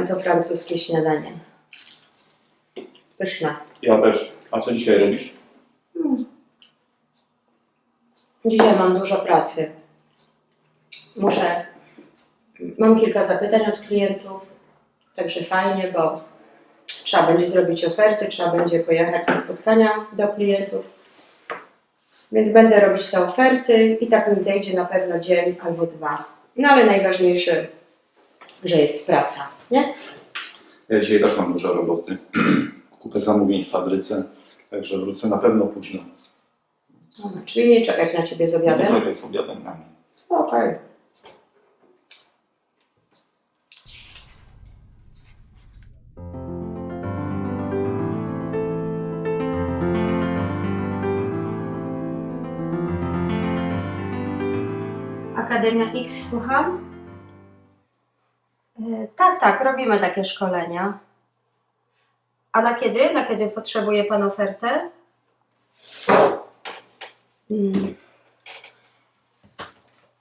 Uwielbiam to francuskie śniadanie. Pyszne. Ja też. A co dzisiaj robisz? Dzisiaj mam dużo pracy. Muszę. Mam kilka zapytań od klientów, także fajnie, bo trzeba będzie zrobić oferty, trzeba będzie pojechać na spotkania do klientów. Więc będę robić te oferty i tak mi zejdzie na pewno dzień albo dwa. No ale najważniejsze, że jest praca, nie? Ja dzisiaj też mam dużo roboty. Kupę zamówień w fabryce, także wrócę na pewno późno. Aha, czyli nie czekać na ciebie z No obiadem? trochę z obiadem na mnie. Okej. Akademia X, słucham? Tak, tak, robimy takie szkolenia. A na kiedy? Na kiedy potrzebuje Pan ofertę? Hmm.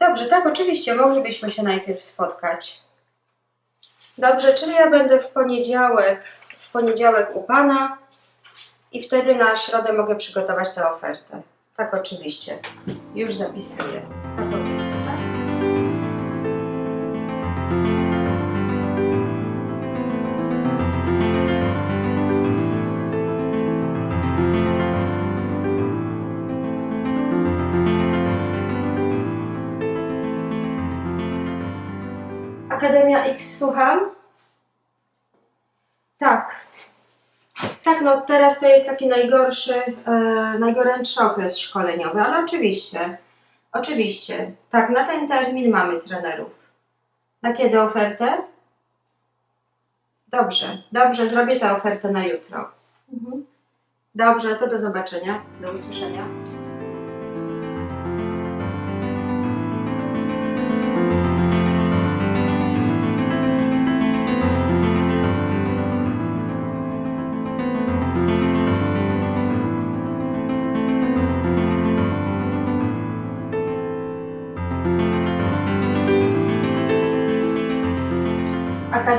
Dobrze, tak, oczywiście, moglibyśmy się najpierw spotkać. Dobrze, czyli ja będę w poniedziałek, w poniedziałek u Pana i wtedy na środę mogę przygotować tę ofertę. Tak, oczywiście. Już zapisuję. Akademia X, słucham? Tak. Tak, no teraz to jest taki najgorszy, e, najgorętszy okres szkoleniowy, ale oczywiście, oczywiście. Tak, na ten termin mamy trenerów. Na kiedy ofertę? Dobrze, dobrze, zrobię tę ofertę na jutro. Mhm. Dobrze, to do zobaczenia, do usłyszenia.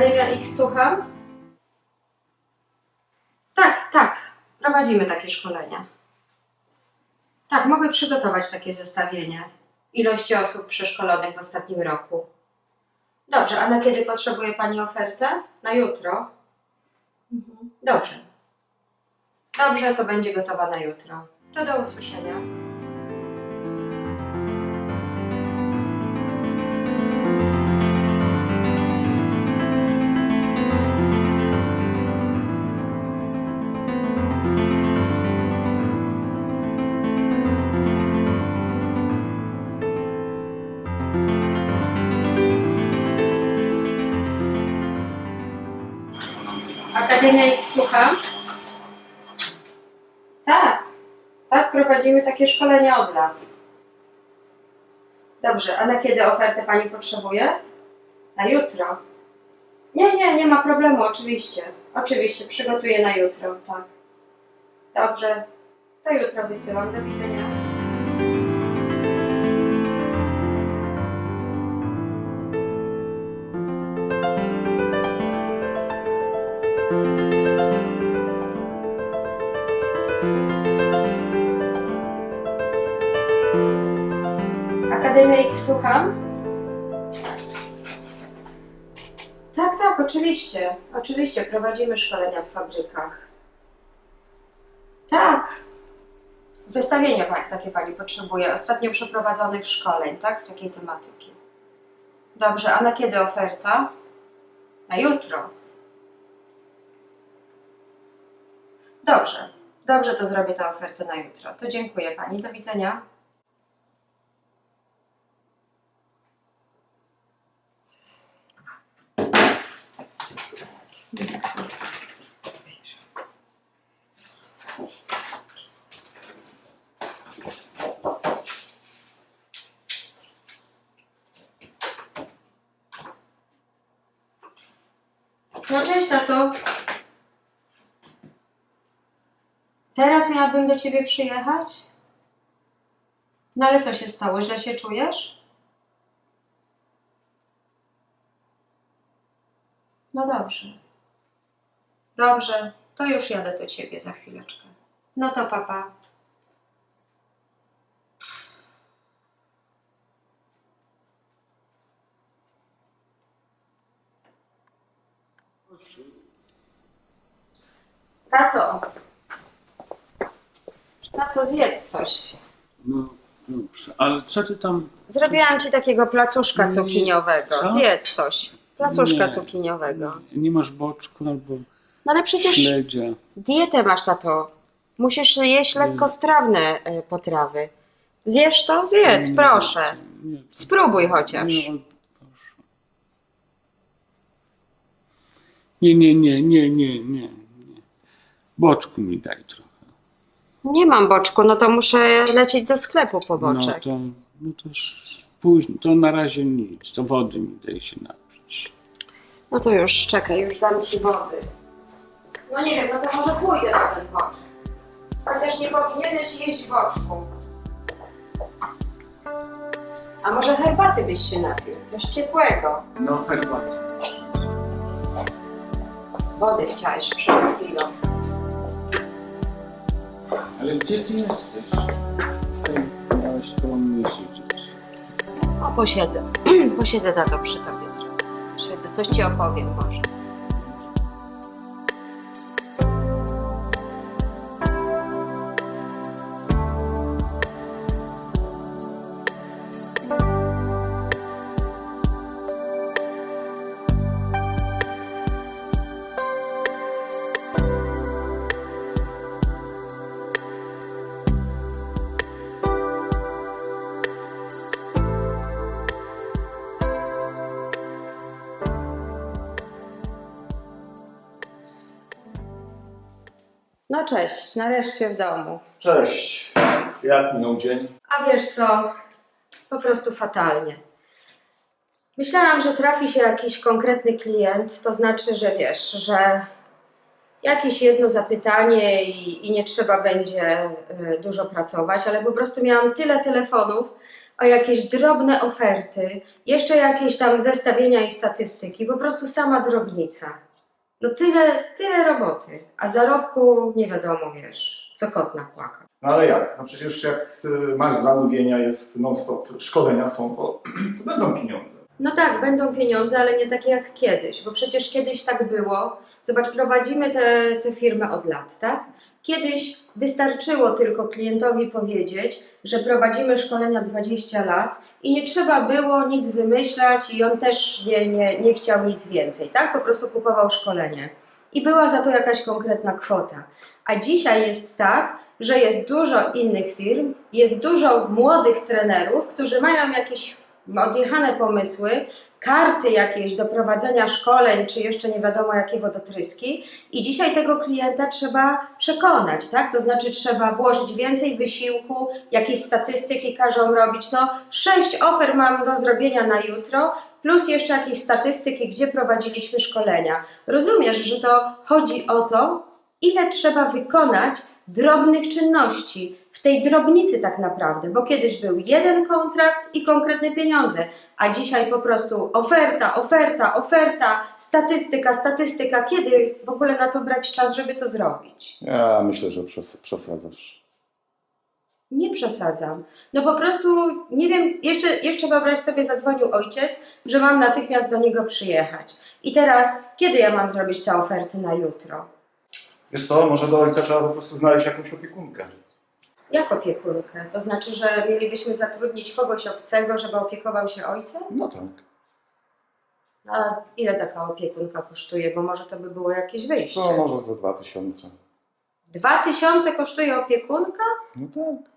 Akademia X, słucham? Tak, tak. Prowadzimy takie szkolenia. Tak, mogę przygotować takie zestawienie ilości osób przeszkolonych w ostatnim roku. Dobrze, a na kiedy potrzebuje Pani ofertę? Na jutro? Mhm. Dobrze. Dobrze, to będzie gotowa na jutro. To do usłyszenia. X, słucham? Tak, tak, prowadzimy takie szkolenia od lat. Dobrze, a na kiedy ofertę Pani potrzebuje? Na jutro. Nie, nie, nie ma problemu, oczywiście. Oczywiście, przygotuję na jutro, tak. Dobrze, to jutro wysyłam. Do widzenia. Akademia X, słucham? Tak, tak, oczywiście. Oczywiście, prowadzimy szkolenia w fabrykach. Tak. Zestawienia tak, takie Pani potrzebuje. Ostatnio przeprowadzonych szkoleń, tak? Z takiej tematyki. Dobrze, a na kiedy oferta? Na jutro. Dobrze. Dobrze, to zrobię tę ofertę na jutro. To dziękuję Pani. Do widzenia. Cześć, tato. Teraz miałabym do ciebie przyjechać? No ale co się stało? Źle się czujesz? No dobrze. Dobrze, to już jadę do ciebie za chwileczkę. No to papa. Tato. Tato, zjedz coś. No dobrze, ale co ty tam... Zrobiłam ci takiego placuszka Nie. cukiniowego. Co? Zjedz coś. Placuszka Nie. cukiniowego. Nie masz boczku albo No ale przecież śledzia? dietę masz, tato. Musisz jeść lekkostrawne e, potrawy. Zjesz to? Zjedz, Nie, proszę. Nie, Spróbuj chociaż. nie, proszę. nie, nie, nie, nie, nie, nie, nie. Boczku mi daj trochę. Nie mam boczku, no to muszę lecieć do sklepu po No boczek. to, no to później, to na razie nic, to wody mi daj się napić. No to już, czekaj, już dam ci wody. No nie wiem, no to może pójdę na ten boczek. Chociaż nie powinieneś jeść boczku. A może herbaty byś się napił? Coś ciepłego. No herbatę. Wody chciałeś przed chwilą. Ale gdzie ty jesteś? Ty miałeś koło mnie siedzieć. O, posiedzę. posiedzę tato przy tobie trochę. Siedzę, coś ci opowiem może. Cześć, nareszcie w domu. Cześć. Jak minął dzień? A wiesz co? Po prostu fatalnie. Myślałam, że trafi się jakiś konkretny klient, to znaczy, że wiesz, że jakieś jedno zapytanie i, i nie trzeba będzie y, dużo pracować, ale po prostu miałam tyle telefonów o jakieś drobne oferty, jeszcze jakieś tam zestawienia i statystyki, po prostu sama drobnica. No tyle, tyle roboty, a zarobku nie wiadomo, wiesz, co kot napłakał. No ale jak? No przecież jak y, masz zamówienia, jest non-stop, szkolenia są, to, to będą pieniądze. No tak, będą pieniądze, ale nie takie jak kiedyś, bo przecież kiedyś tak było. Zobacz, prowadzimy te firmy od lat, tak? Kiedyś wystarczyło tylko klientowi powiedzieć, że prowadzimy szkolenia 20 lat i nie trzeba było nic wymyślać i on też nie, nie, nie chciał nic więcej, tak? Po prostu kupował szkolenie. I była za to jakaś konkretna kwota. A dzisiaj jest tak, że jest dużo innych firm, jest dużo młodych trenerów, którzy mają jakieś odjechane pomysły, karty jakieś do prowadzenia szkoleń, czy jeszcze nie wiadomo jakie wodotryski. I dzisiaj tego klienta trzeba przekonać, tak? To znaczy trzeba włożyć więcej wysiłku, jakieś statystyki każą robić. No, sześć ofer mam do zrobienia na jutro, plus jeszcze jakieś statystyki, gdzie prowadziliśmy szkolenia. Rozumiesz, że to chodzi o to, ile trzeba wykonać drobnych czynności w tej drobnicy tak naprawdę, bo kiedyś był jeden kontrakt i konkretne pieniądze, a dzisiaj po prostu oferta, oferta, oferta, statystyka, statystyka. Kiedy w ogóle na to brać czas, żeby to zrobić? Ja myślę, że przes- przesadzasz. Nie przesadzam. No po prostu, nie wiem, jeszcze, jeszcze wyobraź sobie, zadzwonił ojciec, że mam natychmiast do niego przyjechać. I teraz, kiedy ja mam zrobić te oferty na jutro? Wiesz co, może do ojca trzeba po prostu znaleźć jakąś opiekunkę. Jak opiekunkę? To znaczy, że mielibyśmy zatrudnić kogoś obcego, żeby opiekował się ojcem? No tak. A ile taka opiekunka kosztuje? Bo może to by było jakieś wyjście. Co, może za dwa tysiące. Dwa tysiące kosztuje opiekunka? No tak.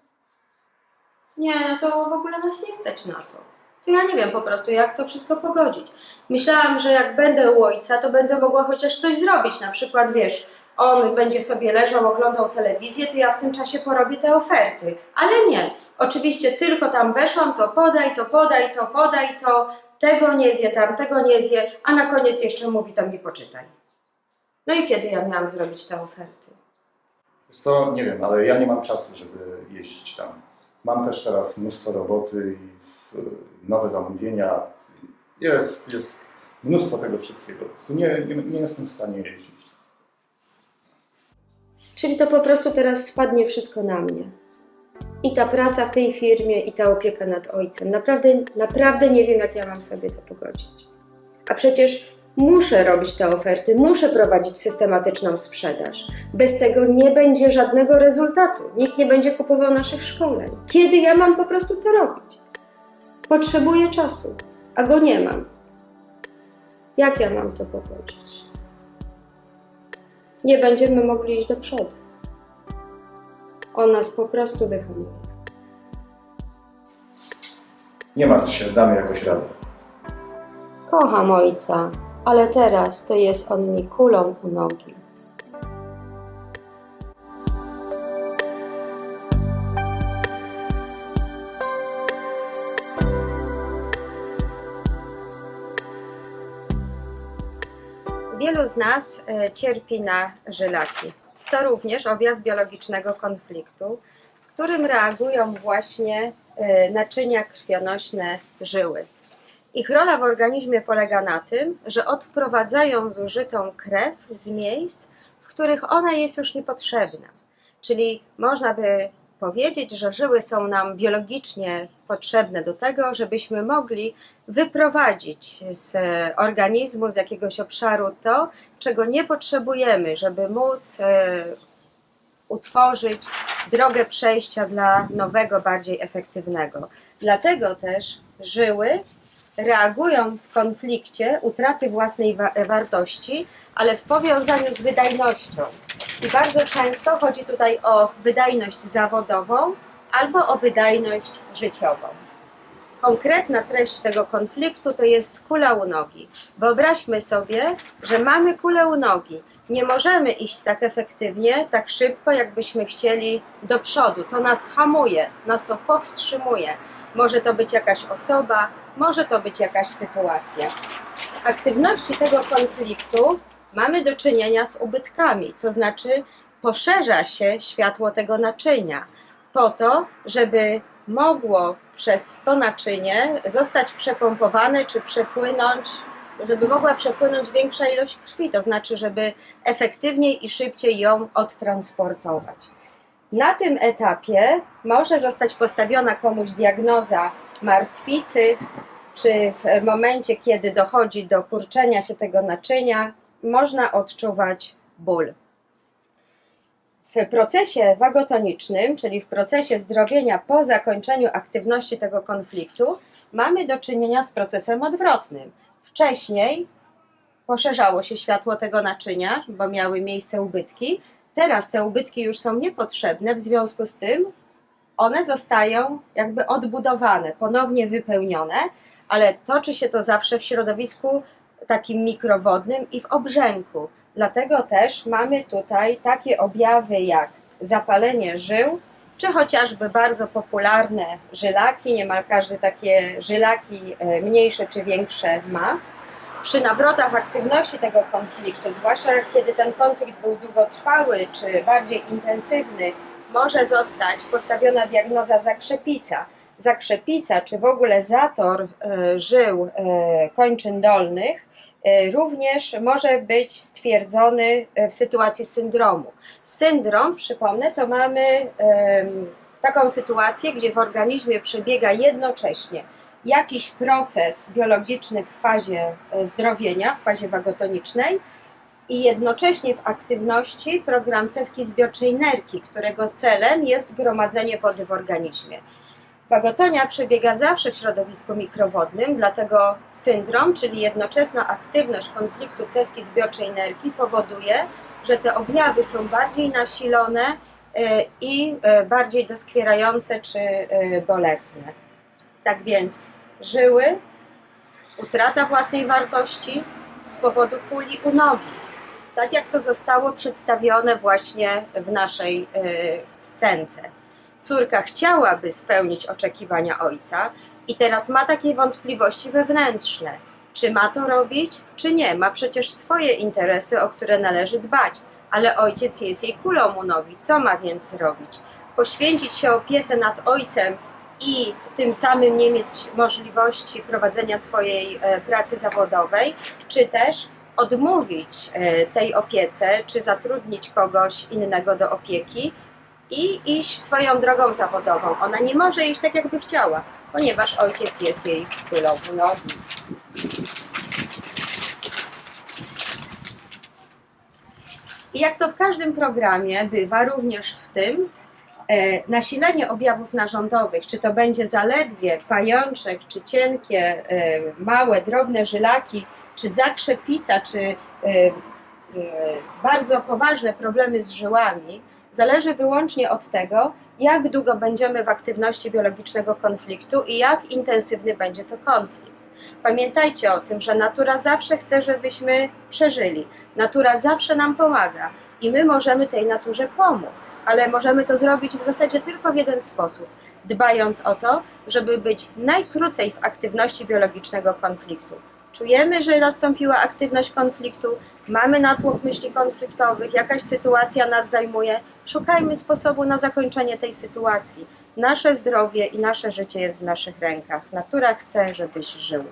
Nie, no to w ogóle nas nie stać na to. To ja nie wiem po prostu, jak to wszystko pogodzić. Myślałam, że jak będę u ojca, to będę mogła chociaż coś zrobić. Na przykład, wiesz, on będzie sobie leżał, oglądał telewizję, to ja w tym czasie porobię te oferty. Ale nie. Oczywiście tylko tam weszłam, to podaj, to podaj, to podaj, to tego nie zje, tamtego nie zje, a na koniec jeszcze mówi, to mi poczytaj. No i kiedy ja miałam zrobić te oferty? Co, nie wiem, ale ja nie mam czasu, żeby jeździć tam. Mam też teraz mnóstwo roboty i nowe zamówienia. Jest, jest mnóstwo tego wszystkiego. Nie, nie, nie jestem w stanie jeździć. Czyli to po prostu teraz spadnie wszystko na mnie. I ta praca w tej firmie, i ta opieka nad ojcem. Naprawdę, naprawdę nie wiem, jak ja mam sobie to pogodzić. A przecież muszę robić te oferty, muszę prowadzić systematyczną sprzedaż. Bez tego nie będzie żadnego rezultatu. Nikt nie będzie kupował naszych szkoleń. Kiedy ja mam po prostu to robić? Potrzebuję czasu, a go nie mam. Jak ja mam to pogodzić? Nie będziemy mogli iść do przodu. On nas po prostu wyhamuje. Nie martw się, damy jakoś radę. Kocham ojca, ale teraz to jest on mi kulą u nogi. Z nas e, cierpi na żylaki. To również objaw biologicznego konfliktu, w którym reagują właśnie e, naczynia krwionośne żyły. Ich rola w organizmie polega na tym, że odprowadzają zużytą krew z miejsc, w których ona jest już niepotrzebna. Czyli można by powiedzieć, że żyły są nam biologicznie potrzebne do tego, żebyśmy mogli wyprowadzić z organizmu, z jakiegoś obszaru to, czego nie potrzebujemy, żeby móc e, utworzyć drogę przejścia dla nowego, bardziej efektywnego. Dlatego też żyły reagują w konflikcie utraty własnej wa- wartości, ale w powiązaniu z wydajnością. I bardzo często chodzi tutaj o wydajność zawodową albo o wydajność życiową. Konkretna treść tego konfliktu to jest kula u nogi. Wyobraźmy sobie, że mamy kulę u nogi. Nie możemy iść tak efektywnie, tak szybko, jakbyśmy chcieli do przodu. To nas hamuje, nas to powstrzymuje. Może to być jakaś osoba, może to być jakaś sytuacja. W aktywności tego konfliktu mamy do czynienia z ubytkami, to znaczy poszerza się światło tego naczynia po to, żeby mogło przez to naczynie zostać przepompowane czy przepłynąć, żeby mogła przepłynąć większa ilość krwi, to znaczy, żeby efektywniej i szybciej ją odtransportować. Na tym etapie może zostać postawiona komuś diagnoza martwicy, czy w momencie, kiedy dochodzi do kurczenia się tego naczynia, można odczuwać ból. W procesie wagotonicznym, czyli w procesie zdrowienia po zakończeniu aktywności tego konfliktu, mamy do czynienia z procesem odwrotnym. Wcześniej poszerzało się światło tego naczynia, bo miały miejsce ubytki. Teraz te ubytki już są niepotrzebne, w związku z tym one zostają jakby odbudowane, ponownie wypełnione, ale toczy się to zawsze w środowisku takim mikrowodnym i w obrzęku. Dlatego też mamy tutaj takie objawy jak zapalenie żył, czy chociażby bardzo popularne żylaki. Niemal każdy takie żylaki e, mniejsze czy większe ma. Przy nawrotach aktywności tego konfliktu, zwłaszcza kiedy ten konflikt był długotrwały czy bardziej intensywny, może zostać postawiona diagnoza zakrzepica. Zakrzepica, czy w ogóle zator e, żył e, kończyn dolnych, również może być stwierdzony e, w sytuacji syndromu. Syndrom, przypomnę, to mamy taką sytuację, gdzie w organizmie przebiega jednocześnie jakiś proces biologiczny w fazie e, zdrowienia, w fazie wagotonicznej i jednocześnie w aktywności program cewki zbiorczej nerki, którego celem jest gromadzenie wody w organizmie. Wagotonia przebiega zawsze w środowisku mikrowodnym, dlatego syndrom, czyli jednoczesna aktywność konfliktu cewki zbiorczej nerki powoduje, że te objawy są bardziej nasilone e, i e, bardziej doskwierające czy e, bolesne. Tak więc żyły, utrata własnej wartości z powodu kuli u nogi. Tak jak to zostało przedstawione właśnie w naszej y, scence. Córka chciałaby spełnić oczekiwania ojca i teraz ma takie wątpliwości wewnętrzne. Czy ma to robić, czy nie? Ma przecież swoje interesy, o które należy dbać, ale ojciec jest jej kulą u nogi. Co ma więc robić? Poświęcić się opiece nad ojcem i tym samym nie mieć możliwości prowadzenia swojej e, pracy zawodowej, czy też odmówić e, tej opiece, czy zatrudnić kogoś innego do opieki i iść swoją drogą zawodową. Ona nie może iść tak, jakby chciała, ponieważ ojciec jest jej kulą u nogi. I jak to w każdym programie bywa, również w tym, e, nasilenie objawów narządowych, czy to będzie zaledwie pajączek, czy cienkie, e, małe, drobne żylaki, czy zakrzepica, czy e, bardzo poważne problemy z żyłami, zależy wyłącznie od tego, jak długo będziemy w aktywności biologicznego konfliktu i jak intensywny będzie to konflikt. Pamiętajcie o tym, że natura zawsze chce, żebyśmy przeżyli. Natura zawsze nam pomaga i my możemy tej naturze pomóc, ale możemy to zrobić w zasadzie tylko w jeden sposób, dbając o to, żeby być najkrócej w aktywności biologicznego konfliktu. Czujemy, że nastąpiła aktywność konfliktu, mamy natłok myśli konfliktowych, jakaś sytuacja nas zajmuje, szukajmy sposobu na zakończenie tej sytuacji. Nasze zdrowie i nasze życie jest w naszych rękach. Natura chce, żebyś żył.